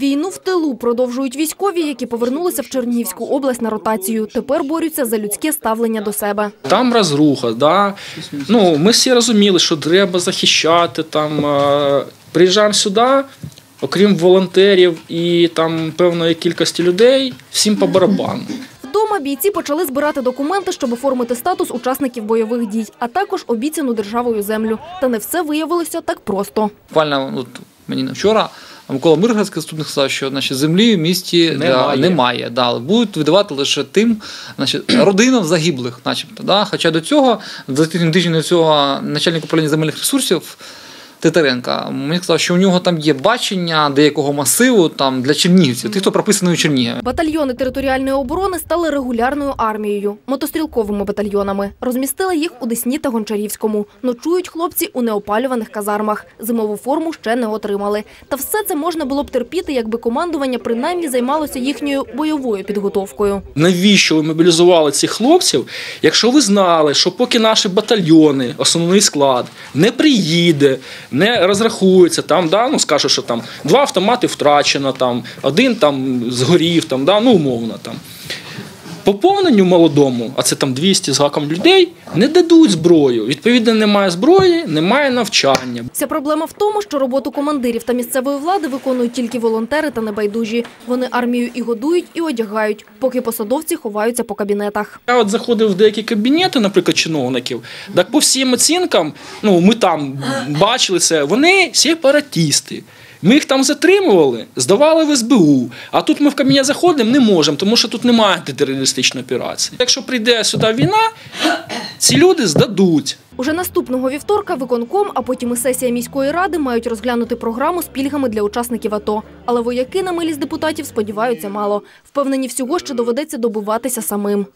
Війну в тилу продовжують військові, які повернулися в Чернігівську область на ротацію. Тепер борються за людське ставлення до себе. Там розруха, да. Ну, ми всі розуміли, що треба захищати. Там, е, приїжджаємо сюди, окрім волонтерів і там певної кількості людей, всім по барабану. Вдома бійці почали збирати документи, щоб оформити статус учасників бойових дій, а також обіцяну державою землю. Та не все виявилося так просто. Буквально от мені вчора Микола Мирградський заступник сказав, що значить, землі в місті Немає. Да, немає да, але будуть видавати лише тим значить, родинам загиблих, начебто. Да. Хоча до цього, за тиждень до цього начальник управління земельних ресурсів Титаренка мені сказав, що у нього там є бачення деякого масиву там, для чернігівців, тих, хто прописаний у Чернігові. Батальйони територіальної оборони стали регулярною армією, мотострілковими батальйонами. Розмістили їх у Десні та Гончарівському. Ночують хлопці у неопалюваних казармах. Зимову форму ще не отримали. Та все це можна було б терпіти, якби командування принаймні займалося їхньою бойовою підготовкою. Навіщо ви мобілізували цих хлопців, якщо ви знали, що поки наші батальйони, основний склад, не приїде, не розрахується, там, да, ну, скаже, що там два автомати втрачено, там, один там згорів, там, да, ну, умовно. Там. Поповненню молодому, а це там 200 з гаком людей, не дадуть зброю. Відповідно, немає зброї, немає навчання. Вся проблема в тому, що роботу командирів та місцевої влади виконують тільки волонтери та небайдужі. Вони армію і годують, і одягають, поки посадовці ховаються по кабінетах. Я от заходив в деякі кабінети, наприклад, чиновників, так по всім оцінкам, ну ми там бачили це, вони сепаратісти. Ми їх там затримували, здавали в СБУ. А тут ми в кабінет заходимо, не можемо, тому що тут немає антитерористичної операції. Якщо прийде сюди війна, ці люди здадуть. Уже наступного вівторка виконком, а потім і сесія міської ради мають розглянути програму з пільгами для учасників АТО. Але вояки на милість депутатів сподіваються мало. Впевнені, всього ще доведеться добуватися самим.